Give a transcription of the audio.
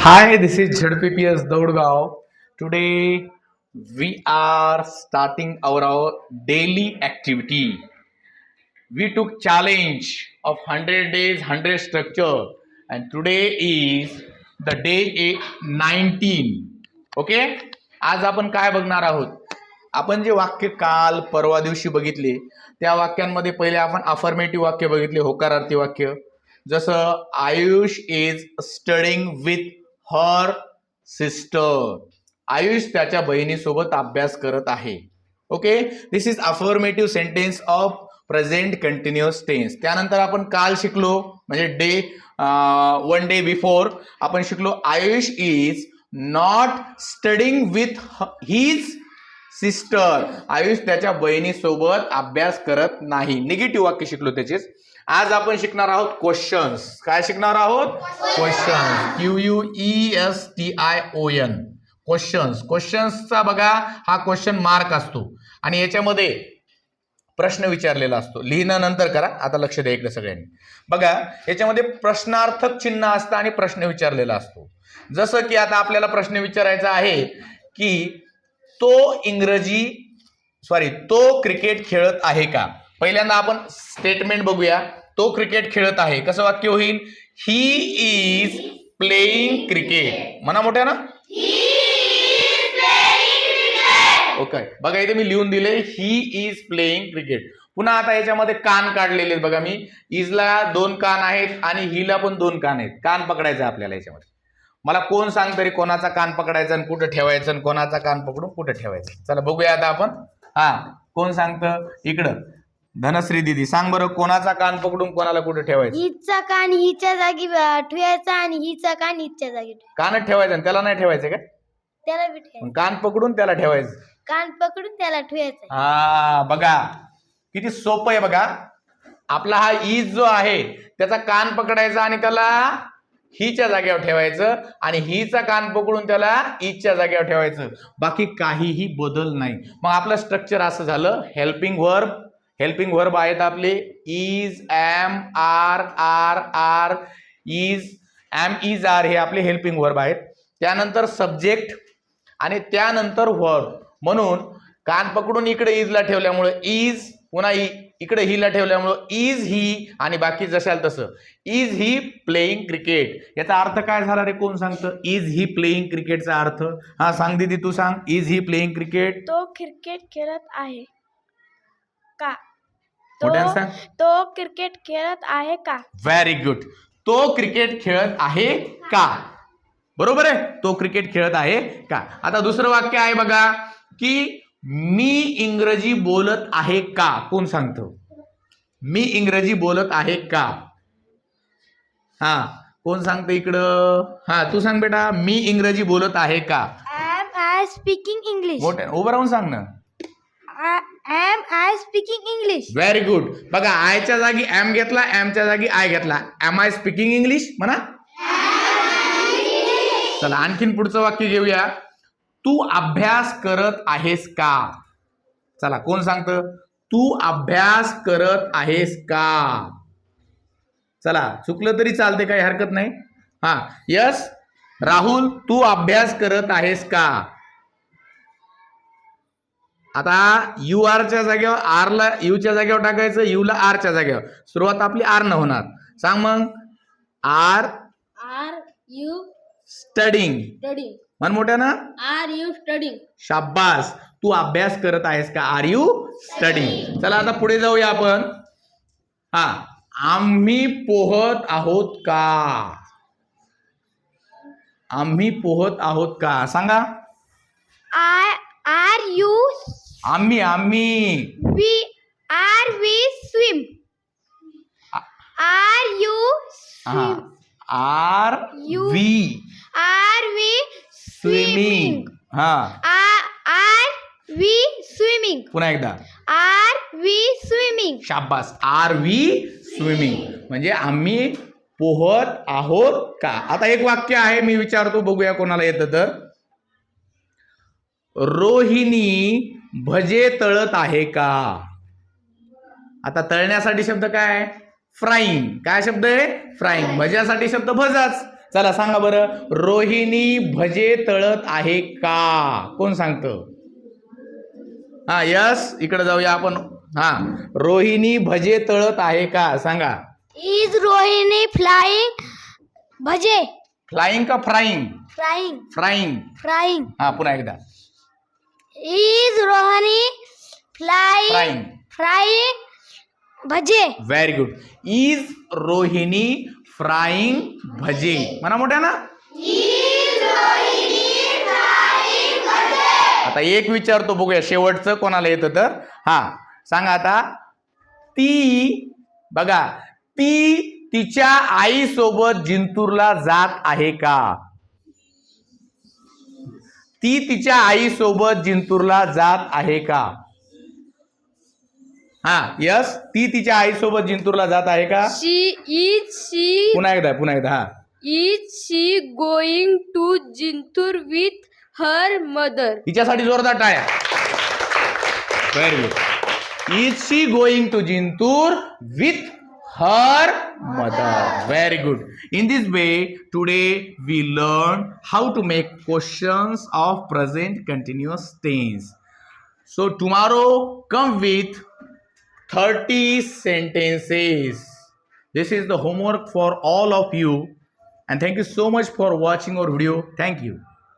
High this is झड P P S Daudgaon today we are starting our our daily activity we took challenge of hundred days hundred structure and today is the day A nineteen okay आज आपण काय बघणार आहोत? आपण जे वाक्य काल परवा दिवशी बघितले त्या वाक्यांमध्ये पहिले आपण अफर्मेटिव्ह वाक्य बघितले होकारार्थी वाक्य. जसं Ayush is studying with her sister Ayush त्याच्या बहिणीसोबत अभ्यास करत आहे. Okay this is affirmative sentence of present continuous tense त्यानंतर आपण काल शिकलो म्हणजे डे वन डे बिफोर आपण शिकलो Ayush is not studying with his sister. Ayush त्याच्या बहिणीसोबत अभ्यास करत नाही. निगेटिव्ह वाक्य शिकलो त्याचेच. आज आपण शिकणार आहोत क्वेश्चन्स काय शिकणार आहोत? Questions Q U E S T I O N questions क्वेश्चन्सचा बघा हा क्वेश्चन मार्क असतो. आणि याच्यामध्ये प्रश्न विचारलेला असतो. लिहिणं नंतर करा. आता लक्ष द्या इकडे सगळ्यांनी. बघा याच्यामध्ये प्रश्नार्थक चिन्ह असतं आणि प्रश्न विचारलेला असतो. जसं की आता आपल्याला प्रश्न विचारायचा आहे की तो इंग्रजी सॉरी तो क्रिकेट खेळत आहे का? पहिल्यांदा आपण स्टेटमेंट बघूया. तो क्रिकेट खेळत आहे. कसं वाक्य होईल? ही इज प्लेईंग क्रिकेट म्हणा मोठ्या ना. ओके बघा इथे मी लिहून दिले ही इज प्लेईंग क्रिकेट पुन्हा आता याच्यामध्ये कान काढलेले आहेत बघा मी. इजला दोन कान आहेत आणि हिला पण दोन कान आहेत. कान पकडायचं आपल्याला याच्यामध्ये. मला कोण सांग तरी कोणाचा कान पकडायचा आणि कुठं ठेवायचं आणि कोणाचा कान पकडून कुठं ठेवायचं? चला बघूया आता आपण. हा कोण सांगतं? इकडं. धनश्री दिदी सांग बरं कोणाचा कान पकडून कोणाला कुठं ठेवायचं? हिचा कान हिच्या जागी ठेवायचा आणि हिचा कान हिच्या जागी ठेवायचा. कानच ठेवायचं आणि त्याला नाही ठेवायचं का? त्याला बी ठेवायचं. मग कान पकडून त्याला ठेवायचं. कान पकडून त्याला ठेवायचं. हा बघा. किती सोपं आहे बघा. आपला हा ईज जो आहे त्याचा कान पकडायचा आणि त्याला हीच्या जागेवर ठेवायचं आणि हीचा कान पकडून त्याला ईच्या जागेवर ठेवायचं. बाकी काहीही बदल नाही. मग आपलं स्ट्रक्चर असं झालं. हेल्पिंग वर्ब हेल्पिंग वर्ब आहेत आपले. Is am are are are is am is are हे आपले हेल्पिंग वर्ब आहेत. त्यानंतर सब्जेक्ट आणि त्यानंतर वर्ब म्हणून कान पकडून इकडे इजला ठेवल्यामुळे इज पुन्हा इकडे हिला ठेवल्यामुळं इज ही आणि बाकी जशाल तसं. इज ही प्लेईंग क्रिकेट याचा अर्थ काय झाला रे? कोण सांगतं? इज ही प्लेईंग क्रिकेटचा अर्थ? हा सांग दीदी तू सांग. इज ही प्लेईंग क्रिकेट तो क्रिकेट खेळत आहे. का? मोठ्यानं तो सांग. तो क्रिकेट खेळत आहे का? व्हेरी गुड तो क्रिकेट खेळत आहे का? बरोबर आहे? तो क्रिकेट खेळत आहे का? आता दुसरं वाक्य आहे बघा की मी इंग्रजी बोलत आहे का? कोण सांगतो? मी इंग्रजी बोलत आहे का? हा कोण सांगतं इकडं? हा तू सांग बेटा मी इंग्रजी बोलत आहे का? एम आय स्पीकिंग इंग्लिश मोठ्या उभं राहून सांग ना. Am I speaking English very good बघा आयच्या जागी एम घेतला एमच्या जागी आय घेतला. एम आय स्पीकिंग इंग्लिश म्हणा. चला आणखीन पुढचं वाक्य घेऊया. तू अभ्यास करत आहेस का? चला कोण सांगतं? तू अभ्यास करत आहेस का? चला चुकलं तरी चालते काही हरकत नाही. हा यस? राहुल तू अभ्यास करत आहेस का? आता यू आरच्या जागेवर आरला यूच्या जागेवर टाकायचं यूला आरच्या जागेवर. सुरुवात आपली आर न होणार. सांग मग. Are are you studying. Studying. म्हण मोठ्या ना? आर यू स्टडिंग शाब्बास तू अभ्यास करत आहेस का? आर यू स्टडिंग चला आता पुढे जाऊया आपण. हा आम्ही पोहत आहोत का? आम्ही पोहत आहोत का? सांगा. आय आर यू आम्ही आम्ही. We are we swim are you हा. Are You- we are we swimming. हा. Are we swimming. पुन्हा एकदा. Are we swimming. शाबास. Are we swimming. म्हणजे आम्ही पोहत आहोत का? आता एक वाक्य आहे मी विचारतो बघूया कोणाला येतं तर. रोहिणी भजे तळत आहे का? आता तळण्यासाठी शब्द काय? फ्राईंग काय शब्द आहे? फ्राईंग भज्यासाठी शब्द भजाच. चला सांगा बरं रोहिणी भजे तळत आहे का? कोण सांगतं? हा यस इकडे जाऊया आपण. हा रोहिणी भजे तळत आहे का? सांगा. इज रोहिणी फ्लाइंग भजे. फ्लाइंग का फ्राईंग फ्राईंग फ्राईंग फ्राईंग हा पुन्हा एकदा. Is Rohini flying frying frying भजे. Very good is Rohini frying भजे. म्हणा मोठ्या ना आता एक विचारतो बघूया शेवटचं कोणाला येतं तर? हा सांगा आता. ती बघा ती तिच्या आईसोबत जिंतूरला जात आहे का? ती तिच्या आईसोबत जिंतूरला जात आहे का? हा यस ती तिच्या आईसोबत जिंतूरला जात आहे का? She is she पुन्हा एकदा पुन्हा एकदा हा. is she going to Jintur with her mother? तिच्यासाठी जोरदार टाळ्या. Very good is she going to Jintur with her mother very good in this way today we learn how to make questions of present continuous tense so tomorrow come with 30 sentences. This is the homework for all of you. And thank you so much for watching our video. Thank you.